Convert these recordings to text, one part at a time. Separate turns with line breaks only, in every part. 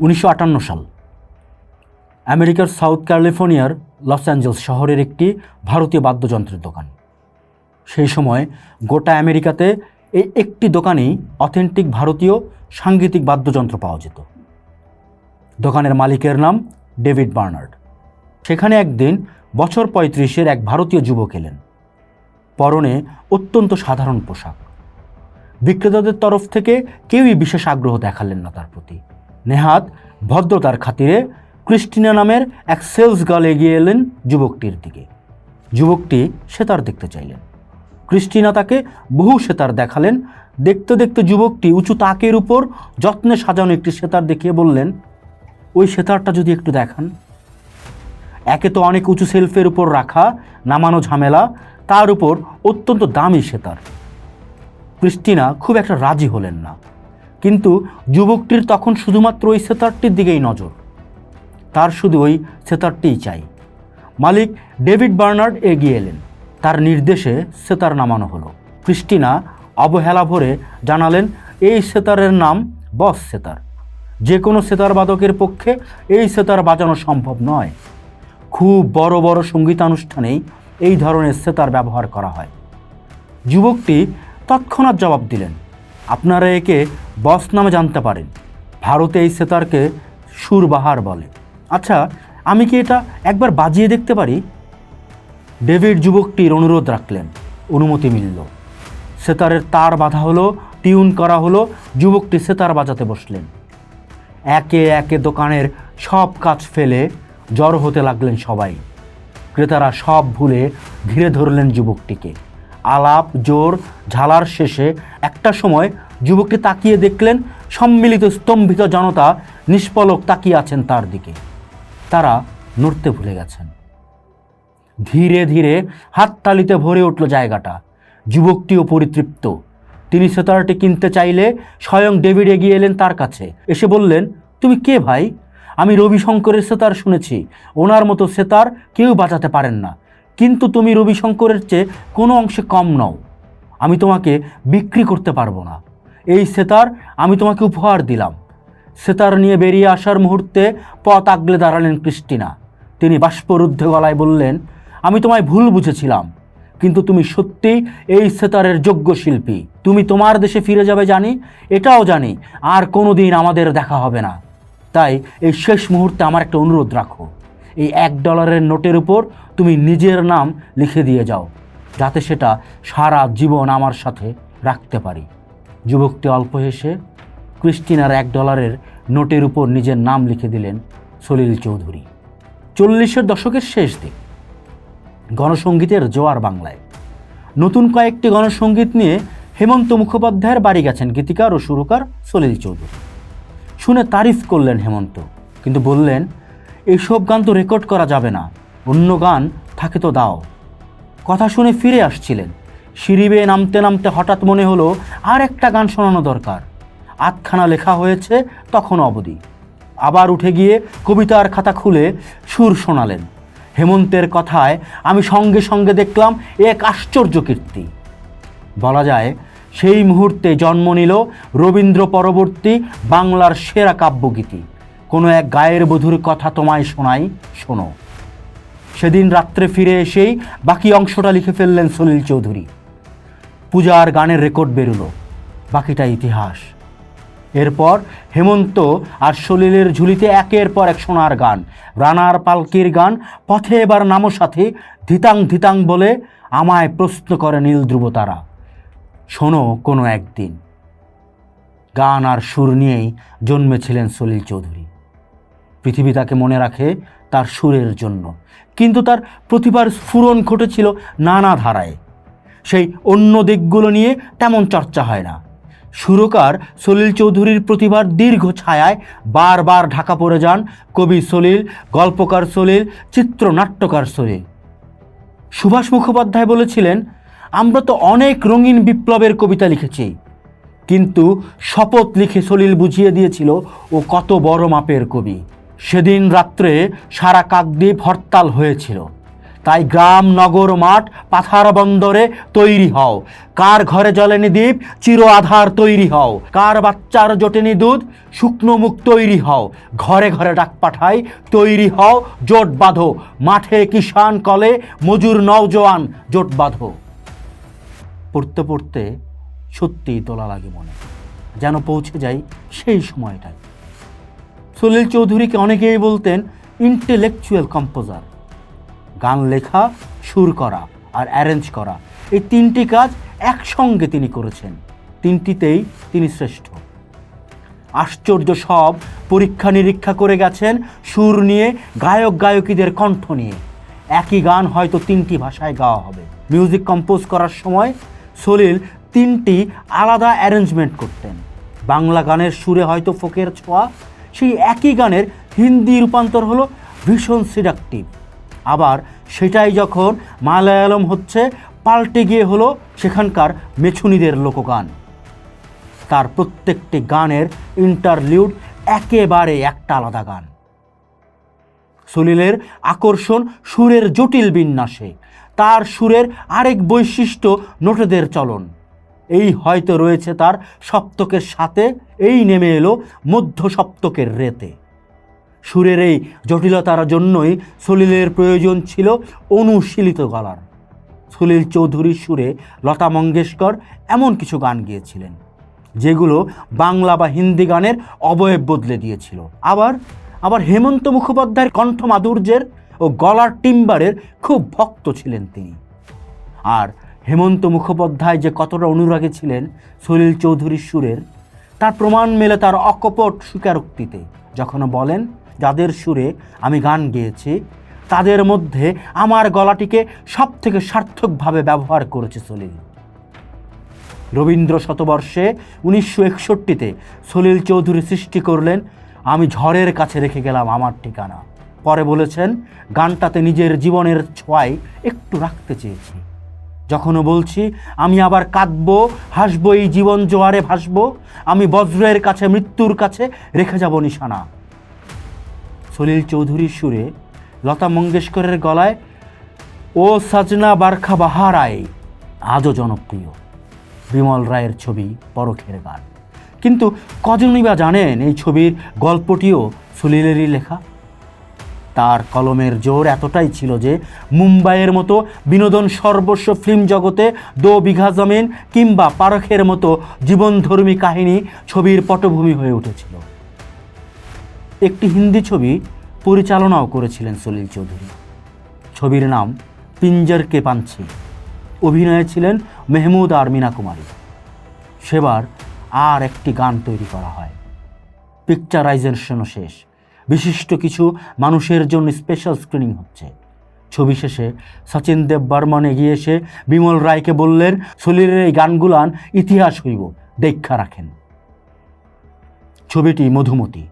উনিশশো আটান্ন সাল। আমেরিকার সাউথ ক্যালিফোর্নিয়ার লস অ্যাঞ্জেলস শহরের একটি ভারতীয় বাদ্যযন্ত্রের দোকান। সেই সময় গোটা আমেরিকাতে এই একটি দোকানেই অথেন্টিক ভারতীয় সাংগীতিক বাদ্যযন্ত্র পাওয়া যেত। দোকানের মালিকের নাম ডেভিড বার্নার্ড। সেখানে একদিন বছর পঁয়ত্রিশের এক ভারতীয় যুবক এলেন। পরনে অত্যন্ত সাধারণ পোশাক। বিক্রেতাদের তরফ থেকে কেউই বিশেষ আগ্রহ দেখালেন না তার প্রতি। নেহাত ভদ্রতার খাতিরে ক্রিস্টিনা নামের এক সেলস গার্ল এগিয়ে এলেন যুবকটির দিকে। যুবকটি সেতার দেখতে চাইলেন। ক্রিস্টিনা তাকে বহু সেতার দেখালেন। দেখতে দেখতে যুবকটি উঁচু তাকের উপর যত্নে সাজানো একটি সেতার দেখিয়ে বললেন, ওই সেতারটা যদি একটু দেখান। একে তো অনেক উঁচু সেলফের উপর রাখা, নামানো ঝামেলা, তার উপর অত্যন্ত দামি সেতার। ক্রিস্টিনা খুব একটা রাজি হলেন না। কিন্তু যুবকটির তখন শুধুমাত্র ওই সেতারটির দিকেই নজর। তার শুধু ওই সেতারটিই চাই। মালিক ডেভিড বার্নার্ড এগিয়ে এলেন। তার নির্দেশে সেতার নামানো হলো। ক্রিস্টিনা অবহেলা ভরে জানালেন, এই সেতারের নাম বস সেতার। যে কোনো সেতার বাদকের পক্ষে এই সেতার বাজানো সম্ভব নয়। খুব বড় বড় সঙ্গীতানুষ্ঠানেই এই ধরনের সেতার ব্যবহার করা হয়। যুবকটি তৎক্ষণাৎ জবাব দিলেন, আপনারা একে বস নামে জানতে পারেন। ভারতে এই সেতারকে সুরবাহার বলে। আচ্ছা আমি কি এটা একবার বাজিয়ে দেখতে পারি? ডেভিড যুবকটির অনুরোধ রাখলেন। অনুমতি মিলল। সেতারের তার বাঁধা হলো, টিউন করা হলো, যুবকটি সেতার বাজাতে বসলেন। একে একে দোকানের সব কাজ ফেলে জড়ো হতে লাগলেন সবাই। ক্রেতারা সব ভুলে ঘিরে ধরলেন যুবকটিকে। আলাপ, জোর, ঝালার শেষে একটা সময় যুবকটি তাকিয়ে দেখলেন, সম্মিলিত স্তম্ভিত জনতা নিষ্পলক তাকিয়ে আছেন তার দিকে। তারা নড়তে ভুলে গেছেন। ধীরে ধীরে হাততালিতে ভরে উঠল জায়গাটা। যুবকটিও পরিতৃপ্ত। তিনি সেতারটি কিনতে চাইলে স্বয়ং ডেভিড এগিয়ে এলেন তার কাছে। এসে বললেন, তুমি কে ভাই? আমি রবিশঙ্করের সেতার শুনেছি। ওনার মতো সেতার কেউ বাঁচাতে পারেন না। কিন্তু তুমি রবিশঙ্করের চেয়ে কোনো অংশে কম নও। আমি তোমাকে বিক্রি করতে পারব না। এই সেতার আমি তোমাকে উপহার দিলাম। সেতার নিয়ে বেরিয়ে আসার মুহূর্তে পথ আগলে দাঁড়ালেন ক্রিস্টিনা। তিনি বাষ্পরুদ্ধ গলায় বললেন, আমি তোমায় ভুল বুঝেছিলাম, কিন্তু তুমি সত্যিই এই সেতারের যোগ্য শিল্পী। তুমি তোমার দেশে ফিরে যাবে জানি, এটাও জানি, আর কোনো দিন আমাদের দেখা হবে না। তাই এই শেষ মুহূর্তে আমার একটা অনুরোধ রাখো। এই এক ডলারের নোটের উপর তুমি নিজের নাম লিখে দিয়ে যাও, যাতে সেটা সারা জীবন আমার সাথে রাখতে পারি। যুবকটি অল্প হেসে ক্রিস্টিনার এক ডলারের নোটের উপর নিজের নাম লিখে দিলেন সলিল চৌধুরী। চল্লিশের দশকের শেষ দিক গণসঙ্গীতের জোয়ার বাংলায়। নতুন কয়েকটি গণসঙ্গীত নিয়ে হেমন্ত মুখোপাধ্যায়ের বাড়ি গেছেন গীতিকার ও সুরকার সলিল চৌধুরী। শুনে তারিফ করলেন হেমন্ত, কিন্তু বললেন, এইসব গান তো রেকর্ড করা যাবে না, অন্য গান থাকে তো দাও। কথা শুনে ফিরে আসছিলেন সিঁড়ি বেয়ে নামতে নামতে হঠাৎ মনে হলো আর একটা গান শোনানো দরকার। আধখানা লেখা হয়েছে, তখন অবধি। আবার উঠে গিয়ে কবিতার খাতা খুলে সুর শোনালেন। হেমন্তের কথায় আমি সঙ্গে সঙ্গে দেখলাম এক আশ্চর্য কীর্তি। বলা যায়, সেই মুহূর্তে জন্ম নিল রবীন্দ্র পরবর্তী বাংলার সেরা কাব্যগীতি। কোনো এক গায়ের বধুর কথা তোমায় শোনাই, শোনো। সেদিন রাত্রে ফিরে এসেই বাকি অংশটা লিখে ফেললেন সলিল চৌধুরী। পূজার গানের রেকর্ড বেরোলো, বাকিটা ইতিহাস। এরপর হেমন্ত আর সলিলের ঝুলিতে একের পর এক সোনার গান, রানার পালকির গান, পথে এবার নামো সাথে, ধিতাং ধিতাং বলে আমায় প্রশ্ন করে নীল ধ্রুব তারা শোনো কোনো একদিন। গান আর সুর নিয়েই জন্মেছিলেন সলিল চৌধুরী। পৃথিবী তাকে মনে রাখে তার সুরের জন্য। কিন্তু তার প্রতিভার স্ফুরণ ঘটেছিল নানা ধারায়। সেই অন্য দিকগুলো নিয়ে তেমন চর্চা হয় না। সুরকার সলিল চৌধুরীর প্রতিভার দীর্ঘ ছায়ায় বারবার ঢাকা পড়ে যান কবি সলিল, গল্পকার সলিল, চিত্রনাট্যকার সলিল। সুভাষ মুখোপাধ্যায় বলেছিলেন, আমরা তো অনেক রঙিন বিপ্লবের কবিতা লিখেছি, কিন্তু শপথ লিখে সলিল বুঝিয়ে দিয়েছিল, ও কত বড় মাপের কবি। সেদিন রাত্রে সারা কাকদ্বীপ হরতাল হয়েছিল। তাই গ্রাম, নগর, মাঠ, পাথার বন্দরে তৈরি হও। কার ঘরে জ্বলেনি দ্বীপ চির আধার তৈরি হও। কার বাচ্চার জোটেনি দুধ, শুকনো মুখ তৈরি হও। ঘরে ঘরে ডাক পাঠাই, তৈরি হও, জোট বাঁধো। মাঠে কিষান কলে, মজুর নওজোয়ান, জোট বাঁধো। পড়তে পড়তে সত্যিই তোলা লাগে মনে। যেন পৌঁছে যাই সেই সময়টায়। সলিল চৌধুরীকে অনেকেই বলতেন, ইন্টেলেকচুয়াল কম্পোজার। গান লেখা, সুর করা আর অ্যারেঞ্জ করা। এই তিনটি কাজ একসঙ্গে তিনি করেছেন। তিনটিতেই তিনি শ্রেষ্ঠ। আশ্চর্য সব পরীক্ষা নিরীক্ষা করে গেছেন সুর নিয়ে, গায়ক গায়কীদের কণ্ঠ নিয়ে। একই গান হয়তো তিনটি ভাষায় গাওয়া হবে। মিউজিক কম্পোজ করার সময় সলিল তিনটি আলাদা অ্যারেঞ্জমেন্ট করতেন। বাংলা গানের সুরে হয়তো ফোকের ছোঁয়া, সেই একই গানের হিন্দি রূপান্তর হলো ভীষণ সিডাকটিভ আবার সেটাই যখন মালায়ালম হচ্ছে, পাল্টে গিয়ে হলো সেখানকার মেছুনিদের লোকগান। তার প্রত্যেকটি গানের ইন্টারলিউড একেবারে একটা আলাদা গান। সলিলের আকর্ষণ সুরের জটিল বিন্যাসে, তার সুরের আরেক বৈশিষ্ট্য নোটেদের চলন। এই হয়তো রয়েছে তার সপ্তকের সাথে, এই নেমে এলো মধ্য সপ্তকের রেতে। সুরের এই জটিলতার জন্যই সলিলের প্রয়োজন ছিল অনুশীলিত গলার। সলিল চৌধুরীর সুরে লতা মঙ্গেশকর এমন কিছু গান গিয়েছিলেন, যেগুলো বাংলা বা হিন্দি গানের অবয়ব বদলে দিয়েছিল। আবার আবার হেমন্ত মুখোপাধ্যায়ের কণ্ঠ মাধুর্যের ও গলার টিম্বারের খুব ভক্ত ছিলেন তিনি। আর হেমন্ত মুখোপাধ্যায় যে কতটা অনুরাগী ছিলেন সলিল চৌধুরীর সুরের, তার প্রমাণ মেলে তার অকপট স্বীকারোক্তিতে যখন বলেন যাদের সুরে আমি গান গেয়েছি, তাদের মধ্যে আমার গলাটিকে সব থেকে সার্থকভাবে ব্যবহার করেছে সলিল। রবীন্দ্র শতবর্ষে উনিশশো একষট্টিতে সলিল চৌধুরী সৃষ্টি করলেন, আমি ঝড়ের কাছে রেখে গেলাম আমার ঠিকানা। পরে বলেছেন, গানটাতে নিজের জীবনের ছোঁয়ায় একটু রাখতে চেয়েছি। যখনও বলছি, আমি আবার কাঁদবো, হাসবো, এই জীবন জোয়ারে ভাসবো, আমি বজ্রের কাছে, মৃত্যুর কাছে রেখে যাব নিশানা। সলিল চৌধুরীর সুরে লতা মঙ্গেশকরের গলায়, ও সাজনা বারখা বাহারায় আজও জনপ্রিয়। বিমল রায়ের ছবি পরখের গান। কিন্তু কজনই বা জানেন এই ছবির গল্পটিও সলিলেরই লেখা? তার কলমের জোর এতটাই ছিল যে মুম্বাইয়ের মতো বিনোদন সর্বস্ব ফিল্ম জগতে দো বিঘা জমিন কিংবা পারখের মতো জীবনধর্মী কাহিনী ছবির পটভূমি হয়ে উঠেছিল। একটি হিন্দি ছবি পরিচালনাও করেছিলেন সলিল চৌধুরী। ছবির নাম পিঞ্জার কে পাঞ্ছি অভিনয়ে ছিলেন মেহমুদ আর মিনা কুমারী। সেবার আর একটি গান তৈরি করা হয়। পিকচারাইজেশনও শেষ। বিশিষ্ট কিছু মানুষের জন্য স্পেশাল স্ক্রিনিং হচ্ছে। ছবি শেষে সচিন দেব বর্মন এগিয়ে এসে বিমল রায়কে বললেন সলিলের এই গানগুলান ইতিহাস হইব, দেখা রাখেন। ছবিটি মধুমতি।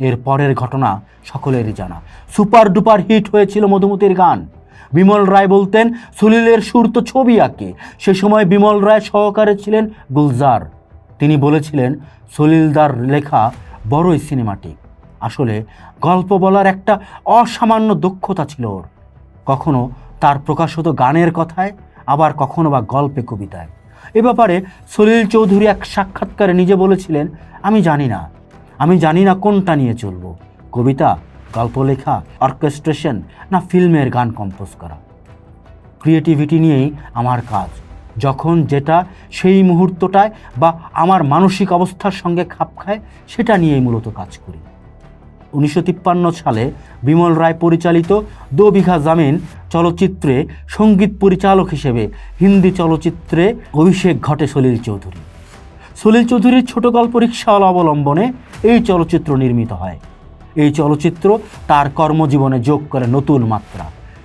এর পরের ঘটনা সকলেরই জানা। সুপার ডুপার হিট হয়েছিল মধুমতির গান। বিমল রায় বলতেন সলিলের সুর তো ছবি আঁকে। সে সময় বিমল রায় সহকারে ছিলেন গুলজার। তিনি বলেছিলেন সলিলদার লেখা বড়ই সিনেমাটিক। আসলে গল্প বলার একটা অসামান্য দক্ষতা ছিল ওর। কখনো তার প্রকাশ হতো গানের কথায়, আবার কখনো বা গল্পে কবিতায়। এ ব্যাপারে সলিল চৌধুরী এক সাক্ষাৎকারে নিজে বলেছিলেন, আমি জানি না আমি জানি না কোনটা নিয়ে চলব। কবিতা গল্প লেখা অর্কেস্ট্রেশন না ফিল্মের গান কম্পোজ করা। ক্রিয়েটিভিটি নিয়েই আমার কাজ। যখন যেটা সেই মুহূর্তটায় বা আমার মানসিক অবস্থার সঙ্গে খাপ খায়, সেটা নিয়েই মূলত কাজ করি। উনিশশো তিপ্পান্ন সালে বিমল রায় পরিচালিত দো বিঘা জামিন চলচ্চিত্রে সংগীত পরিচালক হিসেবে হিন্দি চলচ্চিত্রে অভিষেক ঘটে সলিল চৌধুরী। সলিল চৌধুরীর ছোট গল্প রিক্সাওয়ালা অবলম্বনে এই চলচ্চিত্র নির্মিত হয়। এই চলচ্চিত্র তার কর্মজীবনে যোগ করে নতুন মাত্রা।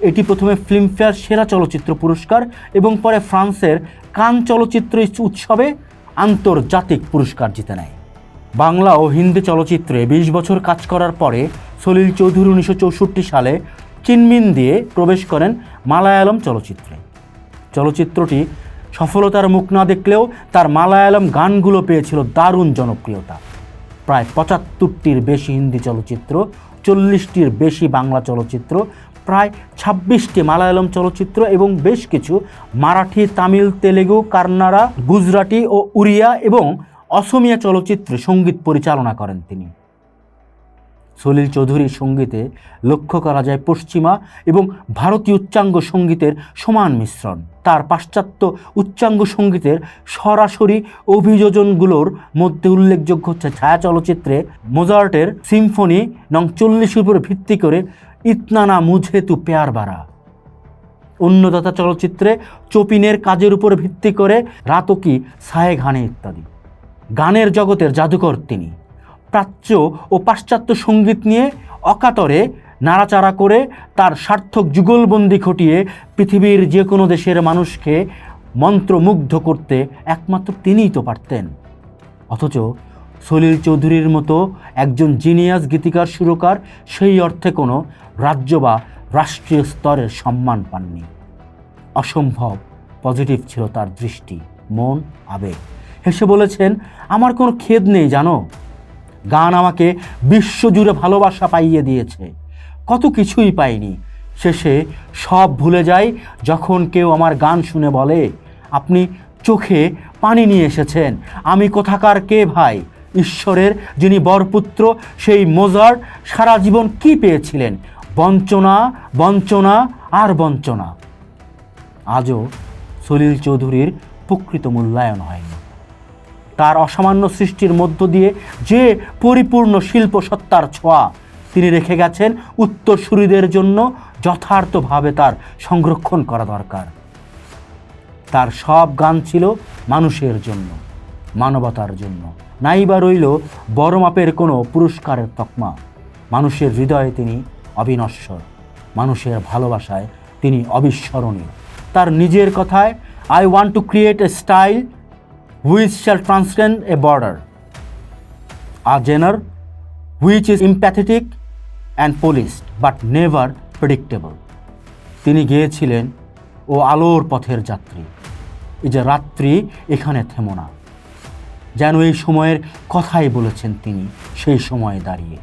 এটি প্রথমে ফিল্মফেয়ার সেরা চলচ্চিত্র পুরস্কার এবং পরে ফ্রান্সের কান চলচ্চিত্র উৎসবে আন্তর্জাতিক পুরস্কার জিতে নেয়। বাংলা ও হিন্দি চলচ্চিত্রে বিশ বছর কাজ করার পরে সলিল চৌধুরী উনিশশো চৌষট্টি সালে চিনমিন দিয়ে প্রবেশ করেন মালায়ালম চলচ্চিত্রে। চলচ্চিত্রটি সফলতার মুখ না দেখলেও তার মালায়ালম গানগুলো পেয়েছিল দারুণ জনপ্রিয়তা। প্রায় পঁচাত্তরটির বেশি হিন্দি চলচ্চিত্র, চল্লিশটির বেশি বাংলা চলচ্চিত্র, প্রায় ছাব্বিশটি মালায়ালম চলচ্চিত্র এবং বেশ কিছু মারাঠি, তামিল, তেলেগু, কান্নাড়া, গুজরাটি ও উড়িয়া এবং অসমিয়া চলচ্চিত্রে সংগীত পরিচালনা করেন তিনি। সলিল চৌধুরীর সঙ্গীতে লক্ষ্য করা যায় পশ্চিমা এবং ভারতীয় উচ্চাঙ্গ সঙ্গীতের সমান মিশ্রণ। তার পাশ্চাত্য উচ্চাঙ্গ সঙ্গীতের সরাসরি অভিযোজনগুলোর মধ্যে উল্লেখযোগ্য হচ্ছে ছায়া চলচ্চিত্রে মোজার্টের সিম্ফনি নং চল্লিশের উপর ভিত্তি করে ইতনানা মুঝে তু পেয়ার বাড়া অন্নদাতা চলচ্চিত্রে চপিনের কাজের উপর ভিত্তি করে রাতকি সায়ে ঘানে ইত্যাদি। গানের জগতের জাদুকর তিনি। প্রাচ্য ও পাশ্চাত্য সংগীত নিয়ে অকাতরে নাড়াচাড়া করে তার সার্থক যুগলবন্দি ঘটিয়ে পৃথিবীর যে কোনো দেশের মানুষকে মন্ত্রমুগ্ধ করতে একমাত্র তিনিই তো পারতেন। অথচ সলিল চৌধুরীর মতো একজন জিনিয়াস গীতিকার সুরকার সেই অর্থে কোনো রাজ্য বা রাষ্ট্রীয় স্তরের সম্মান পাননি। অসম্ভব পজিটিভ ছিল তার দৃষ্টি, মন, আবেগ। হেসে বলেছেন, আমার কোনো খেদ নেই, জানো? গান আমাকে বিশ্বজুড়ে ভালোবাসা পাইয়ে দিয়েছে। কত কিছুই পাইনি। শেষে সব ভুলে যাই, যখন কেউ আমার গান শুনে বলে, আপনি চোখে পানি নিয়ে এসেছেন, আমি কোথাকার কে ভাই? ঈশ্বরের যিনি বরপুত্র, সেই মোজার সারা জীবন কি পেয়েছিলেন? বঞ্চনা বঞ্চনা আর বঞ্চনা। আজও সলিল চৌধুরীর প্রকৃত মূল্যায়ন হয়নি। তার অসামান্য সৃষ্টির মধ্য দিয়ে যে পরিপূর্ণ শিল্প সত্তার ছোঁয়া, তিনি রেখে গেছেন উত্তরসূরিদের জন্য যথার্থভাবে তার সংরক্ষণ করা দরকার। তার সব গান ছিল মানুষের জন্য, মানবতার জন্য। নাইবা রইল বড় মাপের কোনো পুরস্কারের তকমা। মানুষের হৃদয়ে তিনি অবিনশ্বর, মানুষের ভালোবাসায় তিনি অবিস্মরণীয়। তার নিজের কথায় I want to create a style which shall transcend a border a genre which is empathetic and polished but never predictable তিনি গিয়েছিলেন ও আলোর পথের যাত্রী। এই যে রাত্রি, এখানে থেমো না। যেন এই সময়ের কথাই বলেছেন তিনি, সেই সময়ে দাঁড়িয়ে।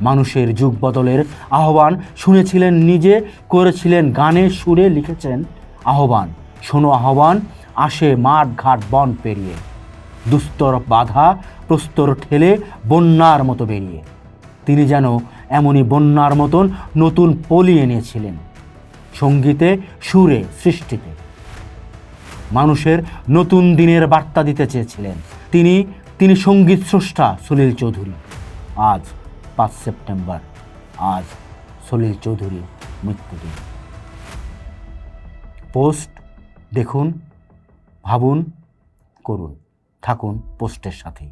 মানুষের যুগ বদলের আহ্বান শুনেছিলেন নিজে, করেছিলেন গানে সুরে লিখেছেন আহ্বান। শোনো আহ্বান আসে মাঠ ঘাট বন পেরিয়ে। দুস্তর বাধা প্রস্তর ঠেলে বন্যার মতো বেরিয়ে। তিনি যেন এমনই বন্যার মতন নতুন পলি এনেছিলেন, সঙ্গীতে, সুরে সৃষ্টিতে। মানুষের নতুন দিনের বার্তা দিতে চেয়েছিলেন। তিনি তিনি সংগীত স্রষ্টা সলিল চৌধুরী। আজ পাঁচ সেপ্টেম্বর, আজ সলিল চৌধুরী মৃত্যুদিন। পোস্ট দেখুন। ভাবুন করুন থাকুন পোস্টের সাথেই।